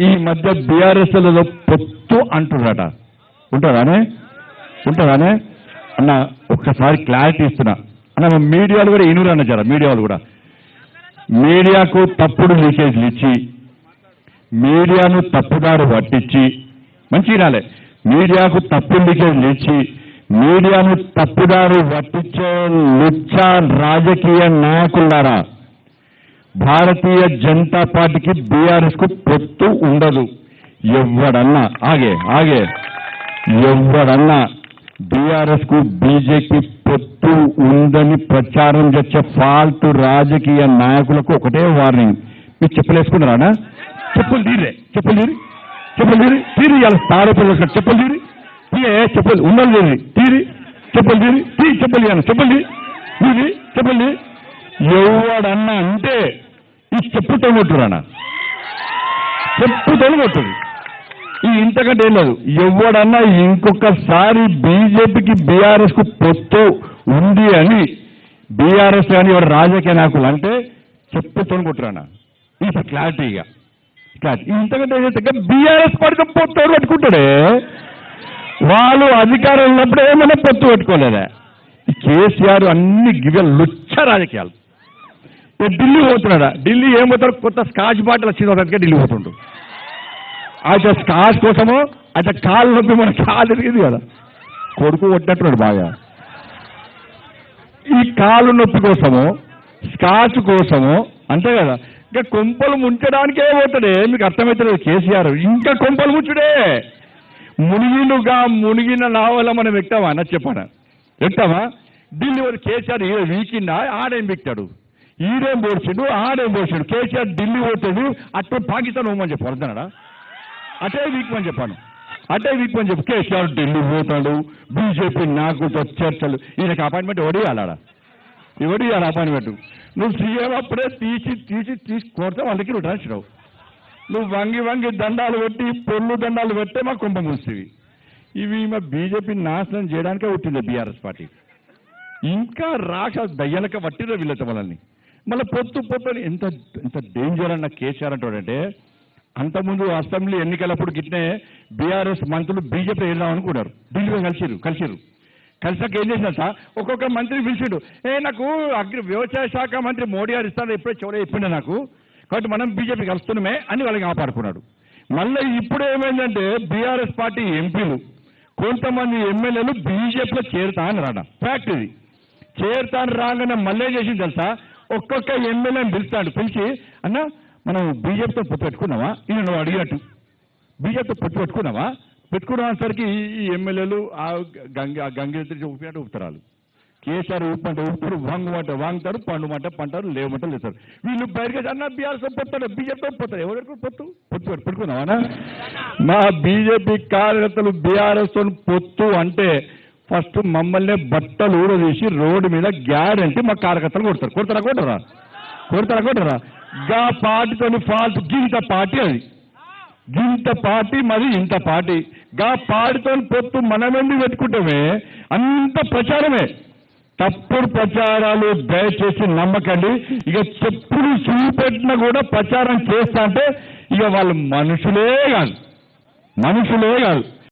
ఈ మధ్య బీఆర్ఎస్లలో పొత్తు అంటున్నారట ఉంటారానే? ఉంటారానే? అన్న ఒక్కసారి క్లారిటీ ఇస్తున్నా. అన్న మీడియాలు కూడా ఇనురు అన్న జర మీడియాలు కూడా. మీడియాకు తప్పుడు లీకేజ్లు ఇచ్చి మీడియాను తప్పుదారు పట్టించి మంచి వినాలే మీడియాకు తప్పు లీకేజ్లు ఇచ్చి మీడియాను తప్పుదారు పట్టించే లుచ్చ రాజకీయ నాయకులారా? భారతీయ జనతా పార్టీకి బీఆర్ఎస్కు పొత్తు ఉండదు. ఎవడన్నా ఆగే ఆగే. ఎవడన్నా బీఆర్ఎస్కు బీజేపీ పొత్తు ఉందని ప్రచారం చేసే ఫాల్తు రాజకీయ నాయకులకు ఒకటే వార్నింగ్. మీరు చెప్పులు వేసుకున్నారా చెప్పులు తీరే చెప్పులు తీరి. చెప్పులు తీరి తీరి ఇవాళ తారే పిల్లలు చెప్పులు తీరి. తీరే చెప్పులు? తీరి తీరి. చెప్పులు తీరి తీ చెప్పులు ఇవ్వాలి చెప్పులు తీరి చెప్పులు ఎవడన్నా అంటే చెప్పు చెప్పుతో చెప్పు చెప్పుతో కొట్టుడు ఈ ఇంతకంటే ఏం లేదు. ఎవడన్నా ఇంకొకసారి బీజేపీకి బీఆర్ఎస్కు పొత్తు ఉంది అని బీఆర్ఎస్ కానీ ఎవరు రాజకీయ నాయకులు అంటే చెప్పుతో కొట్టురానా ఇది క్లారిటీగా క్లారిటీ ఇంతకంటే ఏదైతే బీఆర్ఎస్ పడితే పొత్తు ఎవరు పట్టుకుంటాడే? వాళ్ళు అధికారం ఉన్నప్పుడు ఏమైనా పొత్తు పెట్టుకోలేదా. కేసీఆర్ అన్ని గివ్య లుచ్చ రాజకీయాలు. ఢిల్లీ పోతున్నాడా? ఢిల్లీ ఏం పోతాడు? కొత్త స్కాచ్ బాటిల్ వచ్చింది ఒకటిగా ఢిల్లీ పోతుండు. అయితే స్కాచ్ కోసము అయితే కాలు నొప్పి మన కాలు తిరిగింది కదా. కొడుకు కొట్టినట్టున్నాడు బాగా. ఈ కాలు నొప్పి కోసము స్కాచ్ కోసము అంతే కదా. ఇంకా కొంపలు ముంచడానికే పోతాడే. మీకు అర్థమవుతుంది కేసీఆర్. ఇంకా కొంపలు ముంచుడే. మునిగినుగా మునిగిన నావల మనం ఎక్కామా? అన్న చెప్పాను? ఎక్తామా ఢిల్లీ వారు కేసీఆర్ ఈడ వీకిండా? ఆడేం పెట్టాడు ఈడేం పోడ్చిండు ఆడేం పోడ్చిండు కేసీఆర్ ఢిల్లీ పోతాడు అట్టే పాకిస్తాన్ పోమని చెప్పారు అర్థనాడా అటే వీక్మని చెప్పాను. అటే వీక్మని చెప్పు. కేసీఆర్ ఢిల్లీ పోతాడు బీజేపీ నాకు చర్చలు. ఈయనకి అపాయింట్మెంట్ ఎవడు ఇవ్వాలా ఎవడు ఇవ్వాలి అపాయింట్మెంట్? నువ్వు సీఎం అప్పుడే తీసి తీసి తీసి కొడితే వాళ్ళకి నువ్వు నువ్వు వంగి వంగి దండాలు పెట్టి పొల్లు దండాలు పెట్టే మా కుంభం వస్తుంది ఇవి మా బీజేపీ నాశనం చేయడానికే పుట్టింది బీఆర్ఎస్ పార్టీ. ఇంకా రాక దయ్యలక పట్టిన వీళ్ళతో వాళ్ళని. మళ్ళీ పొత్తు పొత్తు ఎంత ఎంత డేంజర్ అన్న కేసీఆర్ అంటాడంటే అంతకుముందు అసెంబ్లీ ఎన్నికలప్పుడు గిట్నే బీఆర్ఎస్ మంత్రులు బీజేపీ వెళ్దాం అనుకున్నారు. ఢిల్లీలో కలిసిరు కలిసిరు కలిసాక ఏం చేసినా ఒక్కొక్క మంత్రి పిలిచిండు ఏ నాకు అగ్రి వ్యవసాయ శాఖ మంత్రి మోడీ గారు ఇస్తాడు ఎప్పుడే చివరి చెప్పిండే నాకు. కాబట్టి మనం బీజేపీ కలుస్తున్నామే అని వాళ్ళకి కాపాడుకున్నాడు. మళ్ళీ ఇప్పుడు ఏమైందంటే బీఆర్ఎస్ పార్టీ ఎంపీలు కొంతమంది ఎమ్మెల్యేలు బీజేపీలో చేరుతా అని రాడా ఫ్యాక్ట్ ఇది. చేరుతాను రాగానే మళ్ళీ చేసింది తెలుసా? ఒక్కొక్క ఎమ్మెల్యేని పిలుస్తాడు. పిలిచి అన్న మనం బీజేపీతో పొత్తు పెట్టుకున్నావా ఈయన నువ్వు అడిగినట్టు బీజేపీతో పొత్తు పెట్టుకున్నావా పెట్టుకునేసరికి ఈ ఎమ్మెల్యేలు ఆ గంగ ఆ గంగెత్తి ఊపినట్టు ఊపుతారు కేసీఆర్ ఊపంటే ఊపుతారు వాంగుమంటే వాంగుతారు పండుమంట పంటారు లేవమంట లేస్తారు. వీళ్ళు బయటకు అన్న బీఆర్ఎస్ పొత్తాడు బీజేపీతో పొత్తాడు ఎవరు పొత్తు? పొత్తు పెట్టు- పెట్టుకున్నావా మా బీజేపీ కార్యకర్తలు బీఆర్ఎస్ పొత్తు అంటే ఫస్ట్ మమ్మల్ని బట్టలు ఊడదీసి రోడ్డు మీద గ్యారంటీ మా కార్యకర్తలు కొడతారు. కొడతారా కొట్టరా? కొడతారా కొట్టరా? గా పార్టీతోని ఫాల్ట్ గింత పార్టీ అది. గింత పార్టీ మరి ఇంత పార్టీ. గా పార్టీతో పొత్తు మనమెండి పెట్టుకుంటామే? అంత ప్రచారమే. తప్పుడు ప్రచారాలు దయచేసి నమ్మకండి. ఇక చెప్పులు చూపెట్టినా కూడా ప్రచారం చేస్తా అంటే ఇక వాళ్ళు మనుషులే కాదు. మనుషులే కాదు.